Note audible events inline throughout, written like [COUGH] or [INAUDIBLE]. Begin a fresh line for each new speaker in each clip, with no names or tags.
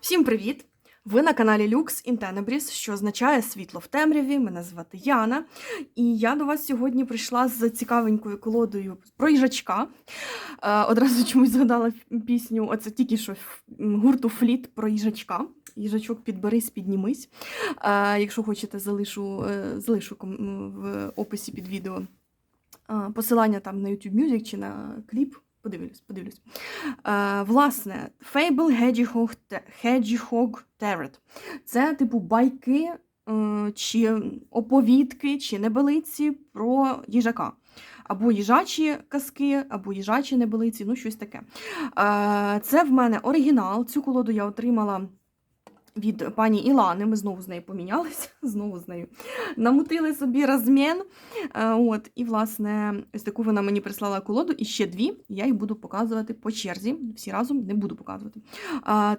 Всім привіт! Ви на каналі Lux in Tenebris, що означає світло в темряві. Мене звати Яна. І я до вас сьогодні прийшла з цікавенькою колодою про їжачка. Е, одразу чомусь згадала пісню, оце тільки що гурту Фліт про їжачка. Їжачок підберись, піднімись. Е, якщо хочете, залишу, е, залишу в описі під відео посилання там на YouTube Music чи на кліп. Подивлюсь, подивлюсь. Е, власне, Fable Hedgehog, Hedgehog Tarot. Це типу байки е, чи оповідки, чи небелиці про їжака. Або їжачі казки, або їжачі небелиці, ну щось таке. Е, це в мене оригінал. Цю колоду я отримала від пані Ілани. Ми знову з нею помінялися, [LAUGHS] знову з нею намутили собі розмін. Е, От, і, власне, ось таку вона мені прислала колоду, і ще дві. Я їх буду показувати по черзі. Всі разом не буду показувати.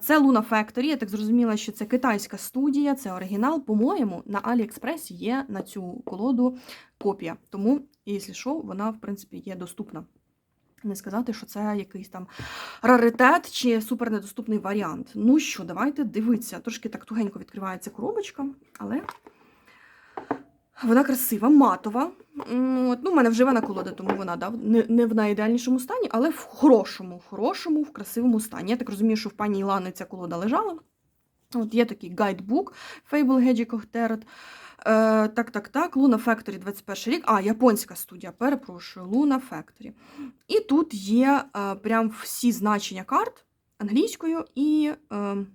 Це Luna Factory. Я так зрозуміла, що це китайська студія, це оригінал. По-моєму, на AliExpress є на цю колоду копія. Тому, якщо що, вона, в принципі, є доступна. Не сказати, що це якийсь там раритет чи супернедоступний варіант. Ну що, давайте дивитися. Трошки так тугенько відкривається коробочка, але вона красива, матова. Ну, в мене вживана колода, тому вона да, не, не в найідеальнішому стані, але в хорошому, в хорошому, в красивому стані. Я так розумію, що в пані Ілани ця колода лежала. От є такий гайдбук Fable Hedgehog Tarot. Е, так, так, так, Luna Factory 21 рік. А, японська студія, перепрошую, Luna Factory. І тут є е, прям всі значення карт англійською і. Е,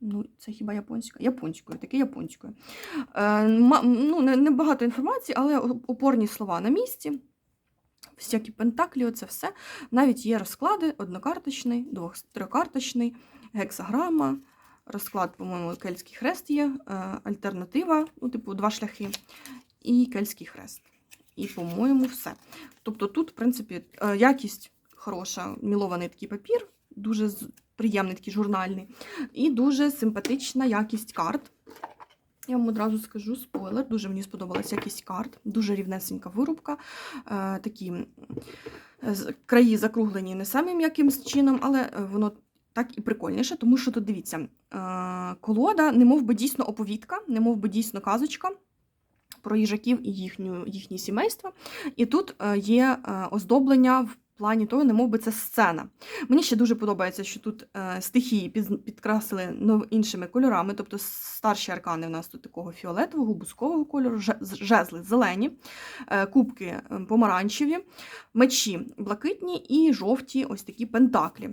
Ну, це хіба японська? Японською, таке японською. Е, ну, не, не інформації, але опорні слова на місці. Всякі пентаклі, оце все. Навіть є розклади: однокарточний, двох трикарточний, гексаграма, розклад, по-моєму, кельтський хрест є, е, альтернатива, ну, типу, два шляхи, і кельтський хрест. І, по-моєму, все. Тобто тут, в принципі, е, якість хороша, мілований такий папір, дуже приємний такий журнальний, і дуже симпатична якість карт. Я вам одразу скажу спойлер. Дуже мені сподобалась якість карт, дуже рівнесенька вирубка. Е, такі краї закруглені не самим якимсь чином, але воно так і прикольніше, тому що тут дивіться, е, колода, немов би дійсно оповідка, немов би дійсно казочка. Про їжаків і їхню, їхні сімейства. І тут е, є е, оздоблення в плані того, немов би це сцена. Мені ще дуже подобається, що тут стихії підкрасили іншими кольорами. Тобто старші аркани в нас тут такого фіолетового, бускового кольору, жезли зелені, кубки помаранчеві, мечі блакитні і жовті ось такі пентаклі.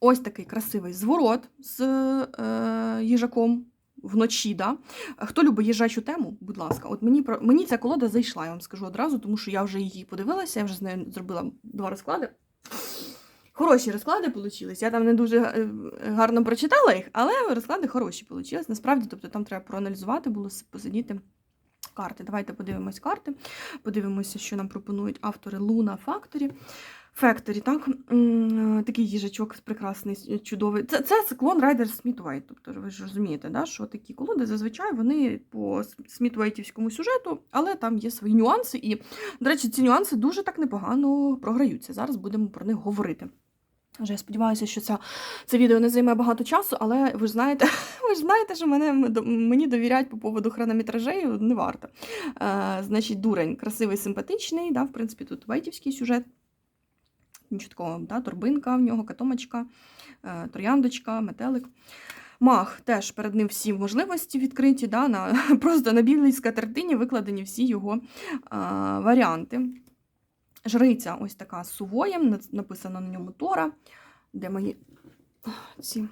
Ось такий красивий зворот з е, їжаком. Вночі, да. Хто любить їжачу тему, будь ласка, от мені про мені ця колода зайшла, я вам скажу одразу, тому що я вже її подивилася, я вже з нею зробила два розклади. Хороші розклади вийшли. Я там не дуже е, гарно прочитала їх, але розклади хороші вийшли. Насправді, тобто там треба проаналізувати, було посидіти карти. Давайте подивимось карти, подивимося, що нам пропонують автори Luna Factory. Factory, так? Такий їжачок прекрасний, чудовий. Це, це циклон Райдер Смітвейт. Тобто ви ж розумієте, да, що такі колоди зазвичай вони по Смітвейтівському сюжету, але там є свої нюанси. І, до речі, ці нюанси дуже так непогано програються. Зараз будемо про них говорити. Вже я сподіваюся, що ця, це відео не займе багато часу, але ви ж знаєте, [LAUGHS] ви ж знаєте, що мене, мені довіряють по поводу хронометражею не варто. Е, значить, дурень красивий, симпатичний, да, в принципі, тут вайтівський сюжет. Нічого такого, да, торбинка в нього, катомочка, е, трояндочка, метелик. Мах теж перед ним всі можливості відкриті, да, на, [LAUGHS] просто на білій скатертині викладені всі його е, варіанти. Жриця ось така з сувоєм, написано на ньому Тора, де мої ці.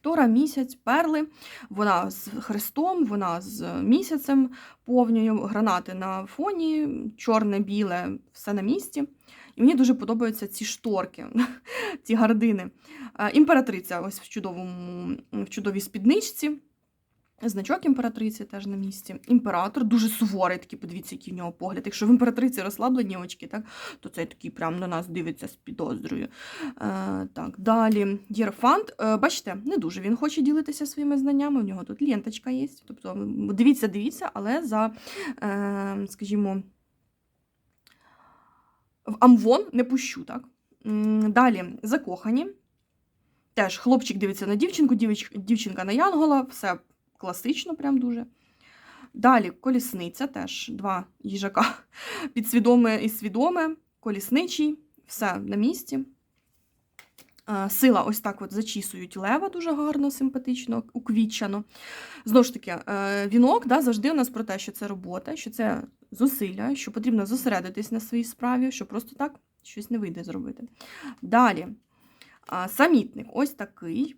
Тора, місяць, перли. Вона з хрестом, вона з місяцем повною, гранати на фоні, чорне, біле, все на місці. І мені дуже подобаються ці шторки, [LAUGHS] ці гардини. Е, Імператриця ось в, чудовому, в чудовій спідничці. Значок імператриці теж на місці. Імператор дуже суворий, такий, подивіться, який в нього погляд. Якщо в імператриці розслаблені очки, так, то цей такий прям на нас дивиться з підозрою. Е, так, далі Єрофант. Е, бачите, не дуже він хоче ділитися своїми знаннями. У нього тут ленточка є. Тобто, дивіться, дивіться, але за, е, скажімо, в Амвон не пущу, так? Далі закохані. Теж хлопчик дивиться на дівчинку, дівч- дівчинка на Янгола, все класично, прям дуже. Далі колісниця, теж два їжака [LAUGHS] підсвідоме і свідоме, колісничий, все на місці. Сила ось так от зачісують лева дуже гарно, симпатично, уквітчано. Знову ж таки, е, вінок да, завжди у нас про те, що це робота, що це зусилля, що потрібно зосередитись на своїй справі, що просто так щось не вийде зробити. Далі, самітник ось такий.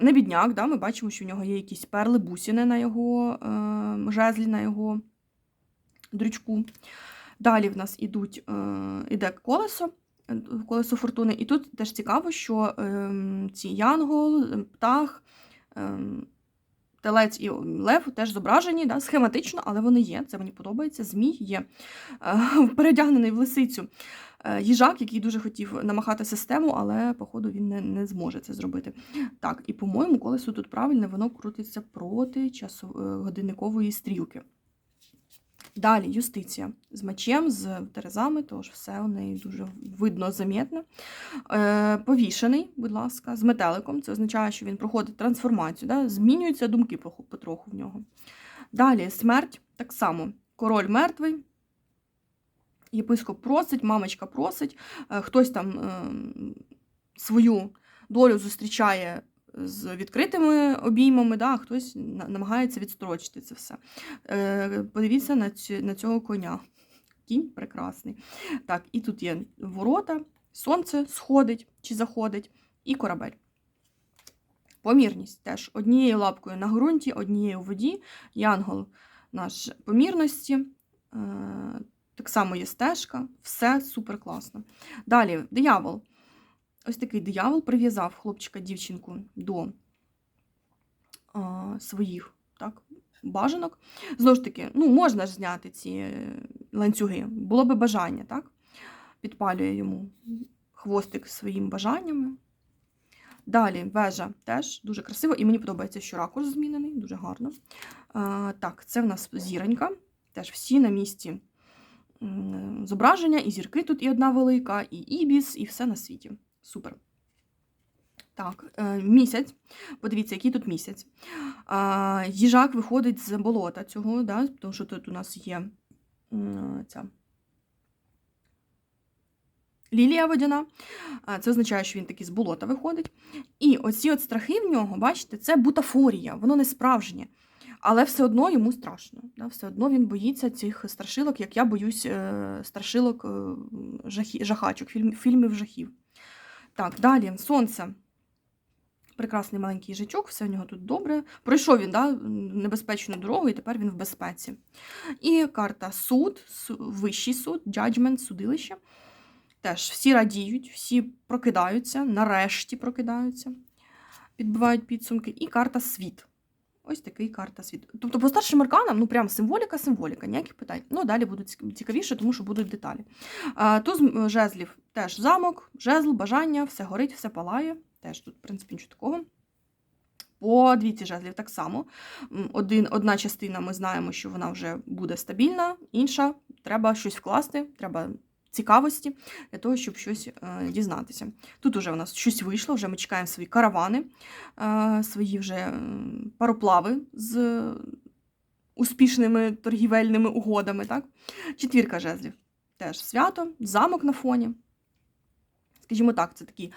Не бідняк, да, ми бачимо, що в нього є якісь перли, бусини на його е, жезлі, на його дрючку. Далі в нас ідуть, е, іде колесо, колесо фортуни. І тут теж цікаво, що е, ці янгол, птах, е, телець і лев теж зображені да, схематично, але вони є. Це мені подобається. Змій є е, [LAUGHS] передягнений в лисицю. Е, Їжак, який дуже хотів намахати систему, але, походу, він не, не зможе це зробити. Так, і, по-моєму, колесо тут правильне, воно крутиться проти часу, е, годинникової стрілки. Далі юстиція з мечем, з терезами, тож все у неї дуже видно, замітно. Е, повішений, будь ласка, з метеликом. Це означає, що він проходить трансформацію, да? змінюються думки потроху в нього. Далі смерть так само. Король мертвий. Єпископ просить, мамочка просить, е, хтось там е, свою долю зустрічає з відкритими обіймами, да, а хтось намагається відстрочити це все. Е, Подивіться на, цю, на цього коня. Кінь прекрасний. Так, і тут є ворота, сонце сходить чи заходить, і корабель. Помірність теж однією лапкою на ґрунті, однією в воді. Янгол наш помірності. Е, так само є стежка, все супер класно. Далі, диявол. Ось такий диявол прив'язав хлопчика дівчинку до а, своїх так, бажанок. Знову ж таки, ну, можна ж зняти ці е, ланцюги, було би бажання, так? Підпалює йому хвостик своїм бажаннями. Далі вежа теж дуже красиво, і мені подобається, що ракурс змінений, дуже гарно. А, так, це в нас зіронька. Теж всі на місці зображення, і зірки тут і одна велика, і ібіс, і все на світі. Супер. Так, е, місяць. Подивіться, який тут місяць. Їжак виходить з болота цього, да, тому що тут у нас є ця лілія водяна. Це означає, що він таки з болота виходить. І оці от страхи в нього, бачите, це бутафорія, воно не справжнє. Але все одно йому страшно. Да? Все одно він боїться цих страшилок, як я боюсь е, страшилок е, жахачок, фільм, фільмів жахів. Так, далі сонце. Прекрасний маленький їжачок, все в нього тут добре. Пройшов він да, небезпечну дорогу, і тепер він в безпеці. І карта суд, вищий суд, джаджмент, судилище. Теж всі радіють, всі прокидаються, нарешті прокидаються, підбивають підсумки. І карта світ. Ось такий карта світ. Тобто, по старшим арканам, ну прям символіка, символіка, ніяких питань. Ну, далі будуть цік- цікавіше, тому що будуть деталі. Туз жезлів теж замок, жезл, бажання, все горить, все палає. Теж тут, в принципі, нічого такого. По двійці жезлів так само. Один, одна частина ми знаємо, що вона вже буде стабільна, інша треба щось вкласти, треба цікавості для того, щоб щось е, дізнатися. Тут уже у нас щось вийшло, вже ми чекаємо свої каравани, е, свої вже пароплави з успішними торгівельними угодами. Так? Четвірка жезлів. Теж свято, замок на фоні. Скажімо так, це такий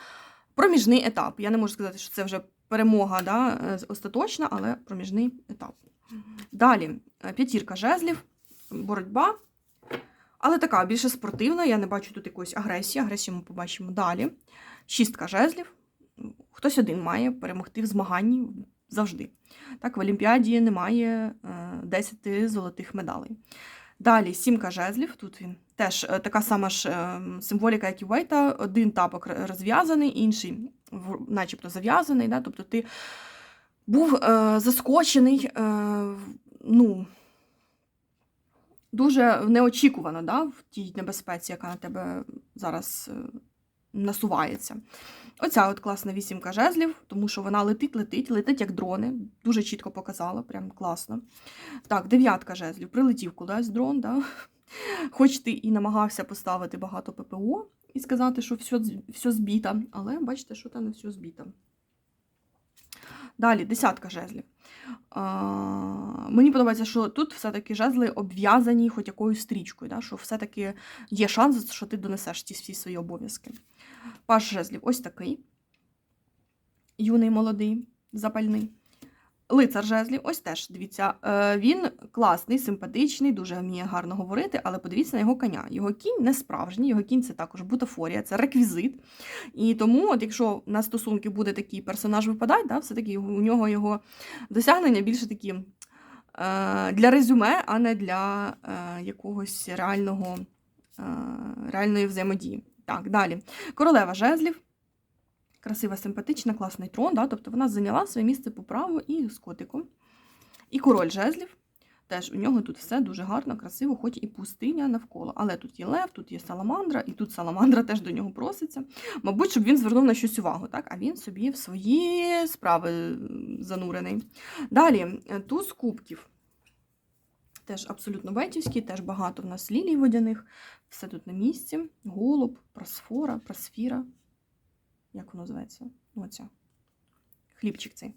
проміжний етап. Я не можу сказати, що це вже перемога да, е, остаточна, але проміжний етап. Далі п'ятірка жезлів, боротьба. Але така більше спортивна, я не бачу тут якоїсь агресії. Агресію ми побачимо далі. Шістка жезлів. Хтось один має перемогти в змаганні завжди. Так, в Олімпіаді немає е, 10 золотих медалей. Далі сімка жезлів. Тут він теж е, така сама ж е, символіка, як і Вейта. Один тапок розв'язаний, інший начебто зав'язаний. Да? Тобто ти був е, заскочений, е, ну, дуже неочікувано да? в тій небезпеці, яка на тебе зараз е, насувається. Оця от класна вісімка жезлів, тому що вона летить, летить, летить як дрони. Дуже чітко показала, прям класно. Так, дев'ятка жезлів. Прилетів кудись дрон, да? хоч ти і намагався поставити багато ППО і сказати, що все, все збіто, але бачите, що там не все збіто. Далі, десятка жезлів. Мені подобається, що тут все-таки жезли обв'язані хоч якоюсь стрічкою, да? що все-таки є шанс, що ти донесеш ці всі свої обов'язки. Паш жезлів ось такий. Юний, молодий, запальний. Лицар жезлів, ось теж дивіться, е, він класний, симпатичний, дуже вміє гарно говорити, але подивіться на його коня. Його кінь не справжній, його кінь це також бутафорія, це реквізит. І тому, от якщо на стосунки буде такий персонаж випадати, да, все-таки у нього його досягнення більше такі е, для резюме, а не для е, якогось реального, реальної взаємодії. Так, далі. Королева жезлів. Красива, симпатична, класний трон, да? тобто вона зайняла своє місце по праву і з котиком. І король жезлів. Теж у нього тут все дуже гарно, красиво, хоч і пустиня навколо. Але тут є лев, тут є саламандра, і тут саламандра теж до нього проситься. Мабуть, щоб він звернув на щось увагу, так? а він собі в свої справи занурений. Далі, туз кубків. Теж абсолютно бетівський, теж багато в нас лілій водяних. Все тут на місці. Голуб, просфора, просфіра. Як воно називається? Ну, Оця. Хлібчик цей.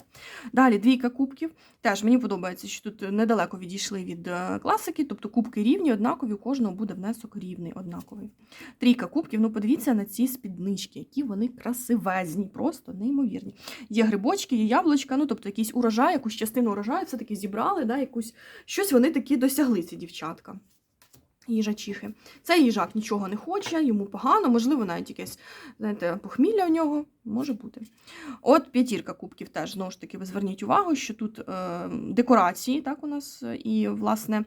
Далі двійка кубків. Теж мені подобається, що тут недалеко відійшли від е, класики, тобто кубки рівні, однакові, у кожного буде внесок рівний, однаковий. Трійка кубків, ну подивіться на ці спіднички, які вони красивезні, просто неймовірні. Є грибочки, є яблучка, ну тобто якийсь урожай, якусь частину урожаю все-таки зібрали, да, якусь... щось вони такі досягли, ці дівчатка. Їжачихи. Цей їжак нічого не хоче, йому погано, можливо, навіть якесь знаєте, похмілля у нього може бути. От п'ятірка кубків теж, знову ж таки, ви зверніть увагу, що тут е, декорації, так, у нас, і, власне,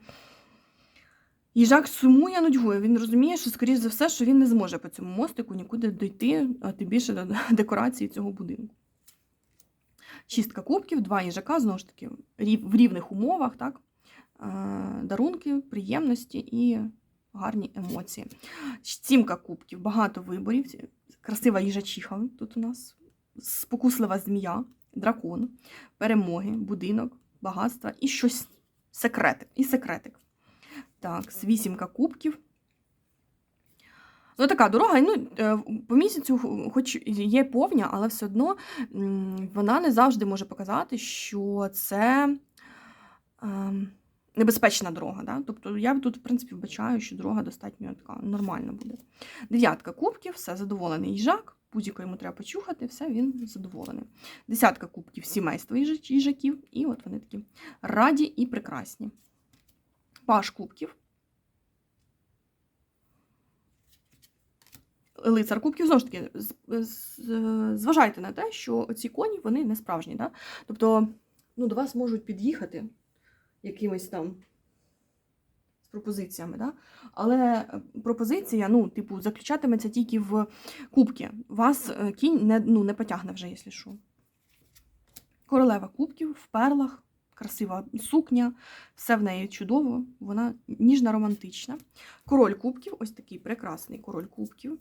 їжак сумує, нудьгує. Він розуміє, що, скоріш за все, що він не зможе по цьому мостику нікуди дойти, а тим більше до декорації цього будинку. Шістка кубків, два їжака, знову ж таки, в рівних умовах, так? Дарунки, приємності і гарні емоції. Сімка кубків, багато виборів, красива їжачиха тут у нас, спокуслива змія, дракон, перемоги, будинок, багатства і щось секретик. І секретик. Так, вісімка кубків. Ну, така дорога, ну, по місяцю, хоч є повня, але все одно вона не завжди може показати, що це. Ем, небезпечна дорога. Да? Тобто я тут, в принципі, вбачаю, що дорога достатньо така нормальна буде. Дев'ятка кубків, все, задоволений їжак, будь-яко йому треба почухати, все, він задоволений. Десятка кубків сімейства їжаків, і от вони такі раді і прекрасні. Паш кубків. Лицар кубків, знову ж таки, зважайте на те, що ці коні вони не справжні. Да? Тобто ну, до вас можуть під'їхати якимось там з пропозиціями. Да? Але е, пропозиція, ну, типу, заключатиметься тільки в кубки. Вас е, кінь не ну, не потягне вже, якщо що. Королева кубків в перлах, красива сукня, все в неї чудово, вона ніжна, романтична. Король кубків, ось такий прекрасний король кубків.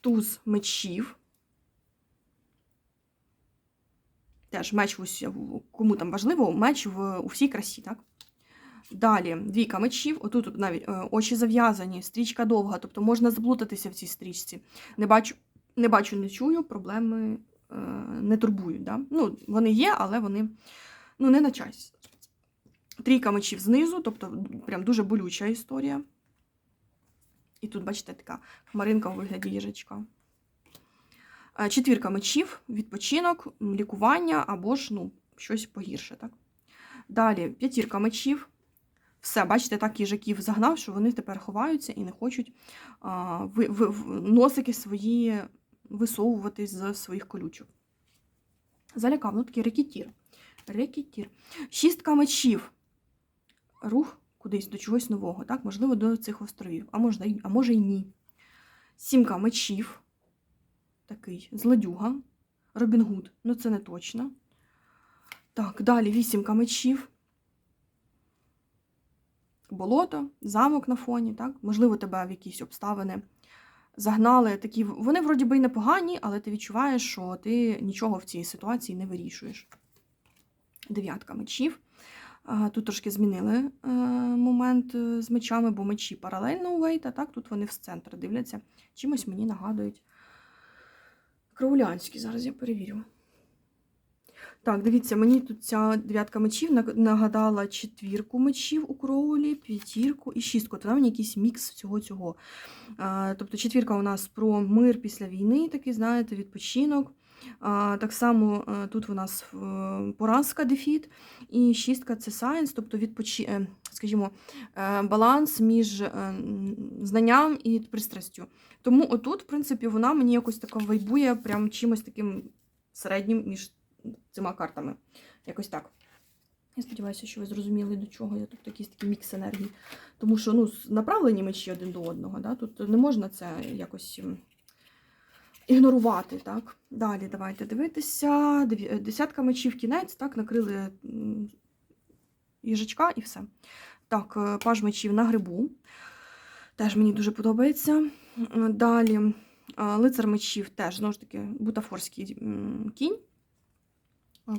Туз мечів. Теж меч усі, кому там важливо, меч в, у всій красі, так? Далі, двійка мечів, отут навіть е, очі зав'язані, стрічка довга, тобто можна заплутатися в цій стрічці. Не бачу, не бачу, не чую, проблеми е, не турбують. Да? Ну, Вони є, але вони ну, не на часі. Трійка мечів знизу, тобто прям дуже болюча історія. І тут, бачите, така хмаринка у вигляді їжачка. Е, четвірка мечів, відпочинок, лікування або ж ну, щось погірше. Так? Далі п'ятірка мечів. Все, бачите, так їжаків загнав, що вони тепер ховаються і не хочуть а, ви, ви, носики свої висовувати з своїх колючок. Залякав, ну такий рекетір. Рекетір. Шістка мечів. Рух кудись до чогось нового, так? можливо, до цих островів, а може, а може й ні. Сімка мечів такий злодюга. Робін Гуд, ну це не точно. Так, далі вісімка мечів. Болото, замок на фоні, так? Можливо, тебе в якісь обставини загнали. такі, Вони, вроді би, і непогані, але ти відчуваєш, що ти нічого в цій ситуації не вирішуєш. Дев'ятка мечів. Тут трошки змінили е, момент е, з мечами, бо мечі паралельно у Вейта, так, тут вони в центр дивляться. Чимось мені нагадують Краулянські. Зараз я перевірю. Так, дивіться, мені тут ця дев'ятка мечів нагадала четвірку мечів у Кроулі, п'ятірку і шістку. Тобто мені якийсь мікс всього цього. Тобто четвірка у нас про мир після війни, такий, знаєте, відпочинок. Так само е, тут у нас е, поразка, дефіт, і шістка це сайенс, тобто відпочи... е, скажімо, баланс між знанням і пристрастю. Тому отут, в принципі, вона мені якось така вайбує прям чимось таким середнім між цими картами. Якось так. Я сподіваюся, що ви зрозуміли, до чого я тут якийсь такий мікс енергії. Тому що ну, направлені мечі один до одного. Да? Тут не можна це якось ігнорувати. Так? Далі давайте дивитися. Е, Десятка мечів кінець, так, накрили їжачка і все. Так, е, паж мечів на грибу. Теж мені дуже подобається. Далі е, лицар мечів теж, знову ж таки, бутафорський кінь.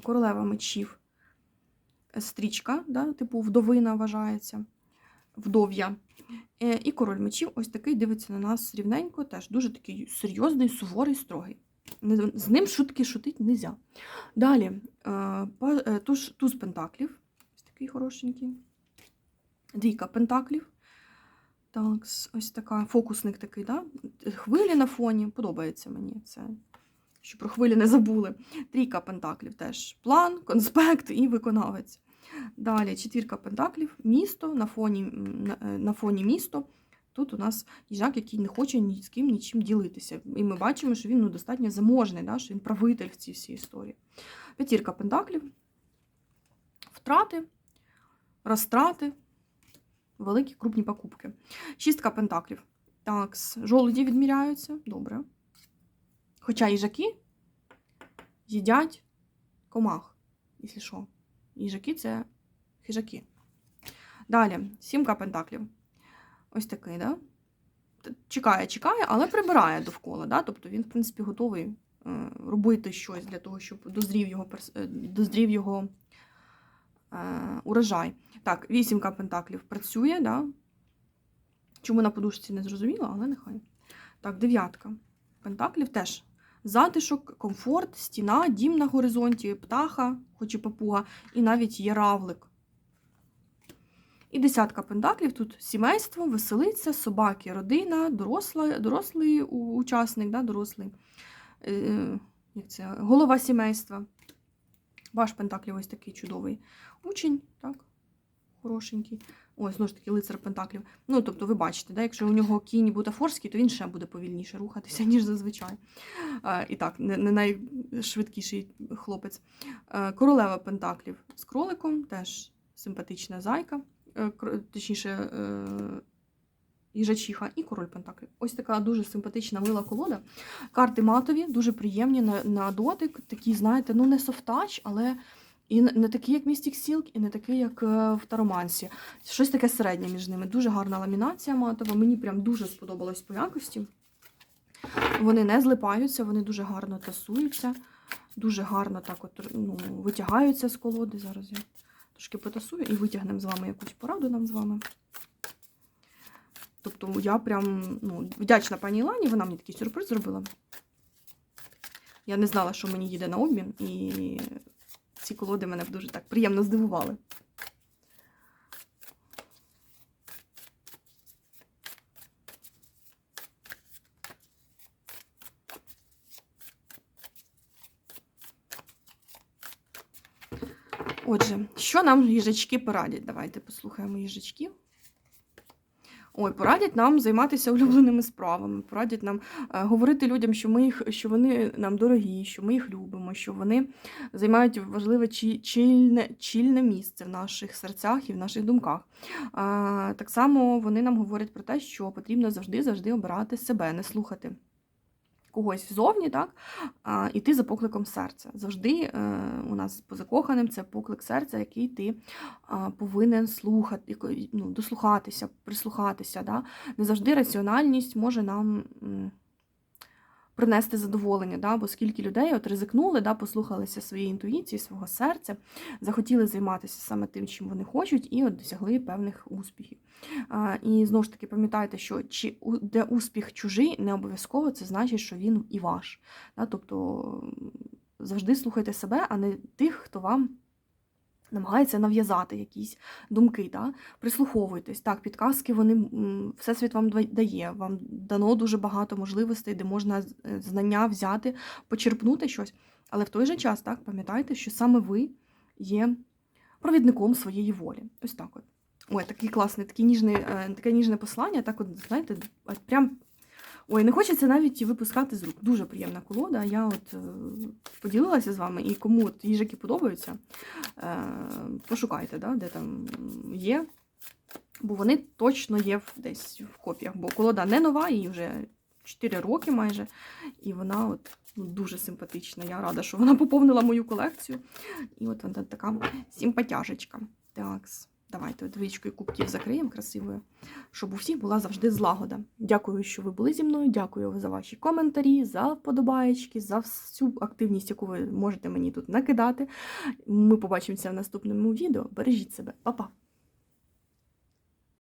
Королева мечів стрічка, да, типу вдовина вважається, вдов'я. Е, І король мечів ось такий дивиться на нас рівненько, теж дуже такий серйозний, суворий, строгий. З ним шутки шутити не можна. Далі е, е, туз, туз пентаклів. Ось такий хорошенький. Двійка пентаклів. Так, ось така фокусник такий, да? хвилі на фоні. Подобається мені це. Що про хвилі не забули. Трійка пентаклів теж план, конспект і виконавець. Далі четвірка пентаклів, місто на фоні, на, на фоні місто. Тут у нас їжак, який не хоче ні з ким нічим ділитися. І ми бачимо, що він ну, достатньо заможний, да? що він правитель в цій всій історії. П'ятірка пентаклів, втрати, розтрати, великі крупні покупки. Шістка пентаклів. Так, жолуді відміряються. Добре. Хоча їжаки їдять комах, якщо що. Їжаки це хижаки. Далі, сімка пентаклів. Ось такий, да? Чекає, чекає, але прибирає довкола. Да? Тобто він, в принципі, готовий е, робити щось для того, щоб дозрів його, е, дозрів його е, урожай. Так, вісімка пентаклів працює, да? Чому на подушці не зрозуміло, але нехай. Так, дев'ятка. Пентаклів теж. Затишок, комфорт, стіна, дім на горизонті, птаха, хоч і папуга, і навіть є равлик. І десятка пентаклів тут сімейство, веселиться, собаки, родина, доросла, дорослий учасник, да, дорослий, е, як це, голова сімейства. Ваш пентаклів ось такий чудовий учень, так, хорошенький. Ось, знову ж таки, лицар пентаклів. Ну, тобто, ви бачите, да, якщо у нього кінь бутафорський, то він ще буде повільніше рухатися, [LAUGHS] ніж зазвичай. Е, і так, не, не найшвидкіший хлопець. Е, королева пентаклів з кроликом, теж симпатична зайка, точніше, е, їжачиха і король пентаклів. Ось така дуже симпатична мила колода. Карти матові, дуже приємні на, на дотик. Такі, знаєте, ну не софтач, але і не не такі, як Mystic Silk, і не такі, як е, в Таромансі. Щось таке середнє між ними. Дуже гарна ламінація матова. Мені прям дуже сподобалось по якості. Вони не злипаються, вони дуже гарно тасуються, дуже гарно так от ну, витягаються з колоди. Зараз я трошки потасую і витягнемо з вами якусь пораду нам з вами. Тобто я прям ну, вдячна пані Ілані, вона мені такий сюрприз зробила. Я не знала, що мені їде на обмін, і ці колоди мене дуже так приємно здивували. Що нам їжачки порадять? Давайте послухаємо їжачків. Ой, порадять нам займатися улюбленими справами, порадять нам е, говорити людям, що ми їх, що вони нам дорогі, що ми їх любимо, що вони займають важливе чільне, чільне місце в наших серцях і в наших думках. А, так само вони нам говорять про те, що потрібно завжди завжди обирати себе, не слухати когось ззовні, так, а, іти за покликом серця. Завжди е, у нас по закоханим це поклик серця, який ти повинен слухати, ну, дослухатися, прислухатися. Да? Не завжди раціональність може нам принести задоволення, да? бо скільки людей от ризикнули, да? послухалися своєї інтуїції, свого серця, захотіли займатися саме тим, чим вони хочуть, і от досягли певних успіхів. А, І знову ж таки пам'ятайте, що чи де успіх чужий, не обов'язково це значить, що він і ваш. Да? Тобто завжди слухайте себе, а не тих, хто вам намагається нав'язати якісь думки. Да? Прислуховуйтесь. Так, підказки вони всесвіт вам дає. Вам дано дуже багато можливостей, де можна е, знання взяти, почерпнути щось. Але в той же час, так, пам'ятайте, що саме ви є провідником своєї волі. Ось так от. Ой, такий класний, такий ніжний, е, таке ніжне послання, так от, знаєте, прям. Ой, не хочеться навіть випускати з рук. Дуже приємна колода. Я от е, поділилася з вами, і кому от їжаки подобаються, е, пошукайте, да, де там є. Бо вони точно є десь в копіях. Бо колода не нова, їй вже 4 роки майже. І вона от ну, дуже симпатична. Я рада, що вона поповнила мою колекцію. І от вона така симпатяжечка. Так, давайте двічкою кубків закриємо красивою, щоб у всіх була завжди злагода. Дякую, що ви були зі мною. Дякую за ваші коментарі, за вподобаєчки, за всю активність, яку ви можете мені тут накидати. Ми побачимося в наступному відео. Бережіть себе, Па-па!